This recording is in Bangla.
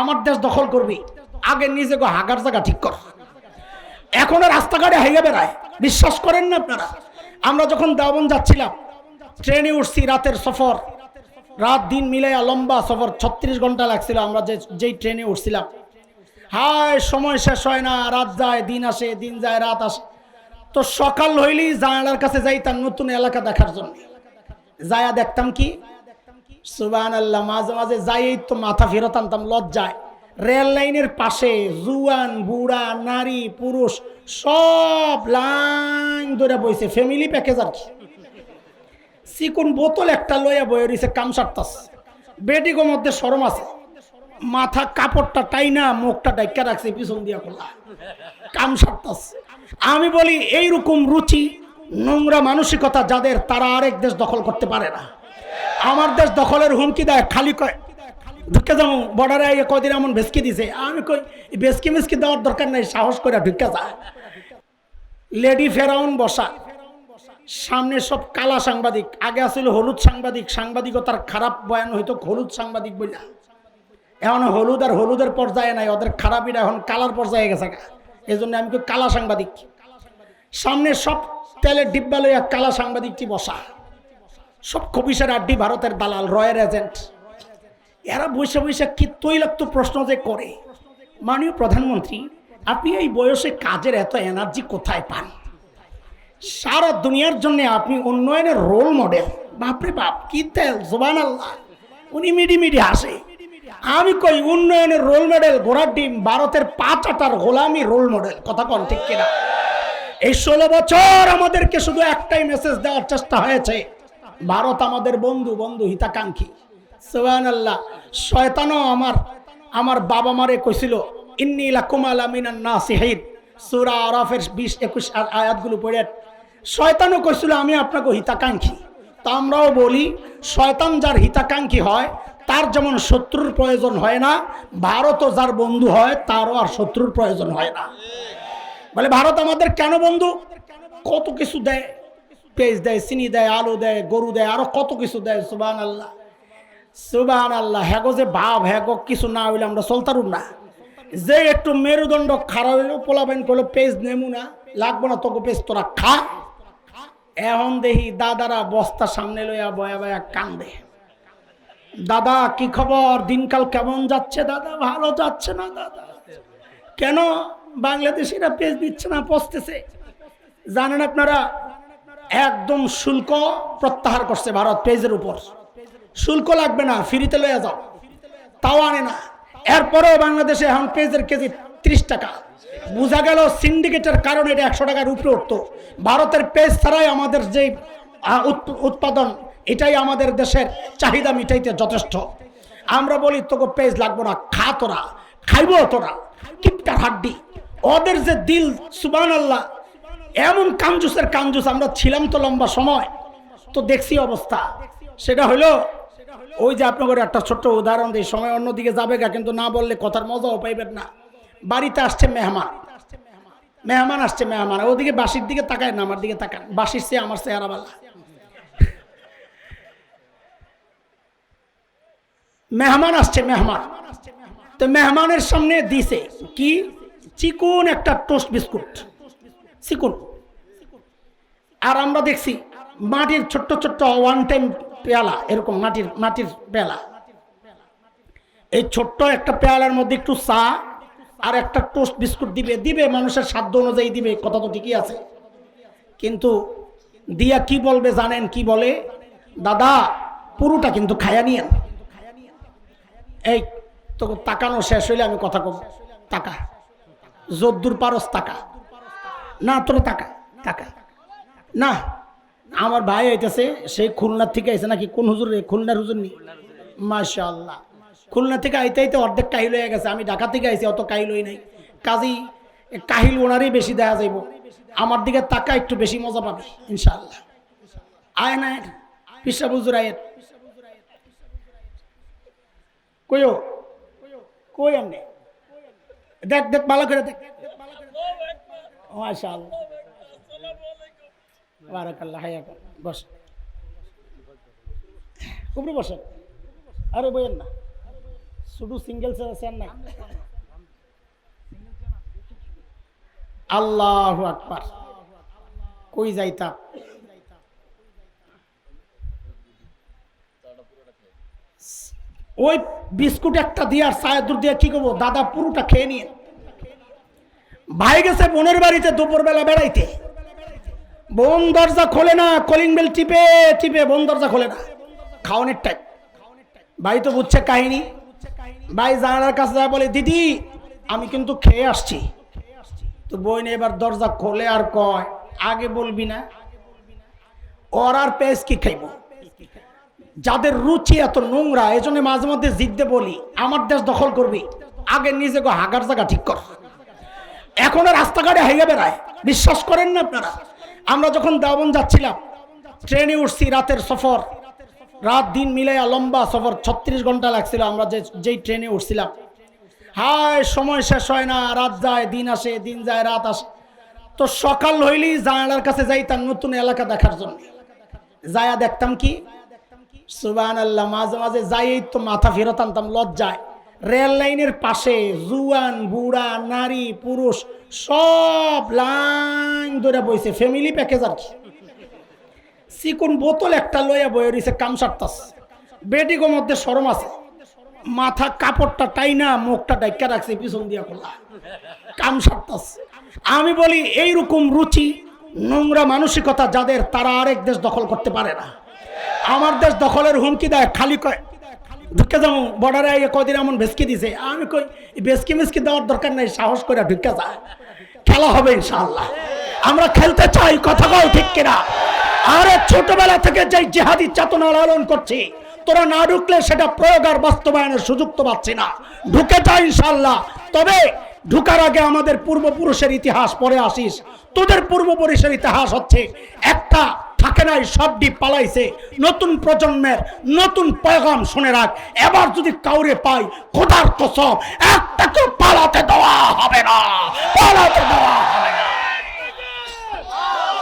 আমার দেশ দখল করবি। আগে নিজে গো হাগার জায়গা ঠিক কর। এখনও রাস্তাঘাটে হাইয়া বেড়ায়। বিশ্বাস করেন না আপনারা? আমরা যখন দাবন যাচ্ছিলাম, ট্রেনে উঠছি রাতের সফর। রাত দিন মিলাইয়া লম্বা সফর, ছত্রিশ ঘণ্টা লাগছিল আমরা যে যেই ট্রেনে উঠছিলাম। হায়, সময় শেষ হয় না, রাত যায়, দিন আসে, দিন যায়, রাত আসে তো সকাল হইলেই জানালার কাছে যাইতাম নতুন এলাকা দেখার জন্য। যায়া দেখতাম কি সুবান আল্লাহ মাঝে মাঝে যাইই তো মাথা ফেরত আনতাম, লজ্জায়। রেল লাইনের পাশে জুয়ান, বুড়া, নারী, পুরুষ, সব লাইন ধরে বইছে ফ্যামিলি প্যাকেজ আর কি চিকুন বোতল একটা লইয়া বয়ে রয়েছে কাম সারতাস। বেডিগো মধ্যে সরম আছে। মাথা কাপড়টা টাইনা, মুখটা ডাইকা রাখছে, পিছন দিয়া খোলা। কাম সারতাস। আমি বলি, এইরকম রুচি, নোংরা মানসিকতা যাদের, তারা আরেক দেশ দখল করতে পারে না। আমার দেশ দখলের হুমকি দেয়, খালি কয়, ঢুকে যাব বর্ডারে আইয়ে কদিন এমন ভেসকি দিছে। আমি কই ভেসকি মেসকি দেওয়ার দরকার নাই, সাহস করে ঢুকে যা। লেডি ফেরাউন বসা। সামনে সব কালা সাংবাদিক, আগে আসছিল হলুদ সাংবাদিক, সাংবাদিকতার খারাপ বয়ান হইতো হলুদ সাংবাদিক বইলা। এখন হলুদ আর হলুদের পর্যায়ে নাই, ওদের খারাপিটা এখন কালার পর্যায়ে গেছে এই জন্য আমি কালা সাংবাদিক। সামনে সব তেলের ডিব্বা লইয়া কালা সাংবাদিকটি বসা। সব কবিসের আড্ডি ভারতের দালাল, রয়ের এজেন্ট। এরা বসে বসে কি তৈলাক্ত প্রশ্ন যে করে। মাননীয় প্রধানমন্ত্রী, আপনি এই বয়সে কাজের এত এনার্জি কোথায় পান? সারা দুনিয়ার জন্য আপনি উন্নয়নের রোল মডেল বাপরে বাপ, কি তেল জোবান আল্লাহ উনি মিডি মিডি হাসে। আমি কই, উন্নয়নের রোল মডেল ঘোড়ার ডিম, ভারতের পাঁচ আটার গোলামি রোল মডেল কথা কন ঠিক কিনা? এই ষোলো বছর আমাদেরকে শুধু একটাই মেসেজ দেওয়ার চেষ্টা হয়েছে। ভারত আমাদের বন্ধু বন্ধু হিতাকাঙ্ক্ষী। সোহান আল্লাহ শয়তানও আমার আমার বাবা মারে কইছিল ইন্নিলা কুমালা মিনান নাসিহিন। সূরা আরাফের 20 21 আর আয়াতগুলো পড়ে শয়তানও কইছিল, আমি আপনাকে হিতাকাঙ্ক্ষী। তা আমরাও বলি, শয়তান যার হিতাকাঙ্ক্ষী হয়, তার যেমন শত্রুর প্রয়োজন হয় না, ভারতও যার বন্ধু হয়, তারও আর শত্রুর প্রয়োজন হয় না। বলে, ভারত আমাদের কেন বন্ধু? কত কিছু দেয় পেঁয়াজ দেয়, চিনি দেয়, আলু দেয়, গরু দেয়, আরও কত কিছু দেয় সুবান আল্লাহ সুবান আল্লাহ হ্যাগো যে ভাব হ্যাগো কিছু না হইলে আমরা চলতারুম না। যে একটু মেরুদণ্ড খারাপ হইল পোলাবেন করল পেজ নেমু না, লাগবো না, তোকে পেজ তোরা খা। এখন দেখি দাদারা বস্তা সামনে লইয়া বয়া বয়া কান্দে। দাদা, কি খবর? দিনকাল কেমন যাচ্ছে দাদা? ভালো যাচ্ছে না দাদা? কেন? বাংলাদেশিরা পেজ দিচ্ছে না, পচতেছে। জানেন আপনারা একদম শুল্ক প্রত্যাহার করছে ভারত পেজের উপর। শুল্ক লাগবে না, ফ্রিতে লইয়া যাও। তাও আনে না। এরপরেও বাংলাদেশে এখন পেজের কেজি ত্রিশ টাকা। বোঝা গেল সিন্ডিকেটের কারণে এটা একশো টাকার উপরে উঠতো। ভারতের পেজ ছাড়াই আমাদের যে উৎপাদন, এটাই আমাদের দেশের চাহিদা মিটাইতে যথেষ্ট। আমরা বলি তোকে পেজ লাগবো না, খা তোরা। খাইবো তোরা। কিপটার হাড্ডি। ওদের যে দিল সুবান আল্লাহ এমন কাঞ্জুসের কাঞ্জুস আমরা ছিলাম তো লম্বা সময়। তো দেখছি অবস্থা। সেটা হলো, ওই যে আপনাদের একটা ছোট্ট উদাহরণ দিই, সময় অন্যদিকে যাবে গা, কিন্তু না বললে কথার মজাও পাইবেন না। বাড়িতে আসছে মেহমান। মেহমান আসছে মেহমান। ওদিকে বাসির দিকে তাকায় না, আমার দিকে তাকান। বাসির চেয়ে আমার চেহারা বালা মেহমান আসছে মেহমান। তো মেহমানের সামনে দিছে কি? চিকুন একটা টোস্ট বিস্কুট। চিকুন আর আমরা দেখছি মাটির ছোট্ট ছোট্ট ওয়ান টাইম পেয়ালা, এরকম মাটির মাটির পেয়ালা। এই ছোট্ট একটা পেয়ালার মধ্যে একটু চা আর একটা টোস্ট বিস্কুট দিবে। দিবে, মানুষের সাধ্য অনুযায়ী দিবে, কথা তো ঠিকই আছে। কিন্তু দিয়া কি বলবে জানেন, কি বলে? দাদা, পুরোটা কিন্তু খায়া নিয়েন। এই তো তাকানো শেষ হইলে আমি কথা কব। টাকা যদ্দুর পারস টাকা না, তোর টাকা টাকা না, আমার ভাই আইতেছে, সেই খুলনার থেকে আইছে নাকি, কোন হুজুর? খুলনার হুজুর নি? মাশা আল্লাহ খুলনা থেকে আইতে আইতে অর্ধেক কাহিল হয়ে গেছে, আমি ঢাকা থেকে আইছি, অত কাহিল হই নাই। কাজী কাহিল ওনারই বেশি দেখা যাইব। আমার দিকে তাকা, একটু বেশি মজা পাবে, ইনশাআল্লাহ। আয় না পিসা বুজুর আয়ের। কইও? কই আমনে দেখ দেখ, ভালো করে দেখ। মাশাআল্লাহ। বারাকাল্লাহ হায়াকুম বস। উপরে বসেন। আরে বইয়েন না। শুধু সিঙ্গেল চেয়ার নাই আল্লাহ আকবার। কই যাইতা? ওই বিস্কুট একটা দিয়ে আর চায়ের দুধ দিয়ে কি করব? দাদা পুরোটা খেয়ে নিয়ে। ভাই গেছে বোনের বাড়িতে দুপুরবেলা বেড়াইতে। বোন দরজা খোলে না, কলিং বেল টিপে টিপে বোন দরজা খোলে না। খাওয়ানোর টাইম ভাই তো বুঝছে কাহিনী। ভাই জানালার কাছে যায় বলে, দিদি, আমি কিন্তু খেয়ে আসছি। তো বোন এবার দরজা খোলে আর কয়, আগে বলবি না, ওর আর পেস কি খাইব? যাদের রুচি এত নোংরা এই জন্য মাঝে মধ্যে জিদ্দে বলি, আমার দেশ দখল করবি, আগে নিজে গো হাগার জায়গা ঠিক কর। এখন রাস্তাঘাটে হাইয়া বেড়ায়। বিশ্বাস করেন না আপনারা? আমরা যখন দেওবন যাচ্ছিলাম, ট্রেনে উঠছি রাতের সফর। রাত দিন মিলাইয়া লম্বা সফর, ছত্রিশ ঘণ্টা লাগছিল আমরা যে, যেই ট্রেনে উঠছিলাম। হায়, সময় শেষ হয় না, রাত যায়, দিন আসে, দিন যায়, রাত আসে। তো সকাল হইলেই জানালার কাছে যাই তার নতুন এলাকা দেখার জন্য। যায়া দেখতাম কি? সুবান আল্লাহ মাঝে মাঝে যাই তো মাথা ফেরত আনতাম, লজ্জায়। রেল লাইনের পাশে জুয়ান, বুড়া, নারী, পুরুষ, সব লাইন ধরে বইছে ফ্যামিলি প্যাকেজ আর কি। চিকুন বোতল একটা লইয়া বয়ে রয়েছে কাম সারতাস। বেডিগো মধ্যে সরম আছে। মাথা কাপড়টা টাইনা, মুখটা ডাইকা রাখছে, পিছন দিয়া করলা। কাম সারতাস। আমি বলি, এইরকম রুচি, নোংরা মানসিকতা যাদের, তারা আরেক দেশ দখল করতে পারে না। আমার দেশ দখলের হুমকি দেয়, খালি কয় ঢুকে যাও বর্ডারে আইয়ে কদিন এমন ভেসকি দিছে, আমি কই ভেসকি মেসকি দেওয়ার দরকার নাই, সাহস করে ঢুকে যায় খেলা হবে ইনশাআল্লাহ। আমরা খেলতে চাই, কথা কও ঠিক কিনা? আরে ছোটবেলা থেকে যে জেহাদি চেতনা লালন করছি, তোরা না ঢুকলে সেটা প্রয়োগ আর বাস্তবায়নের সুযোগ তো পাচ্ছি না। ঢুকে যাই ইনশাল্লাহ তবে ঢুকার আগে আমাদের পূর্বপুরুষের ইতিহাস পরে আসিস। তোদের পূর্বপুরুষের ইতিহাস হচ্ছে একটা থাকে নাই, সব ডিপ পালাইছে। নতুন প্রজন্মের নতুন পয়গাম শুনে রাখ। এবার যদি কাউরে পাই, খোদার কসম, একটা পালাতে দেওয়া হবে না। পালাতে দেওয়া হবে না।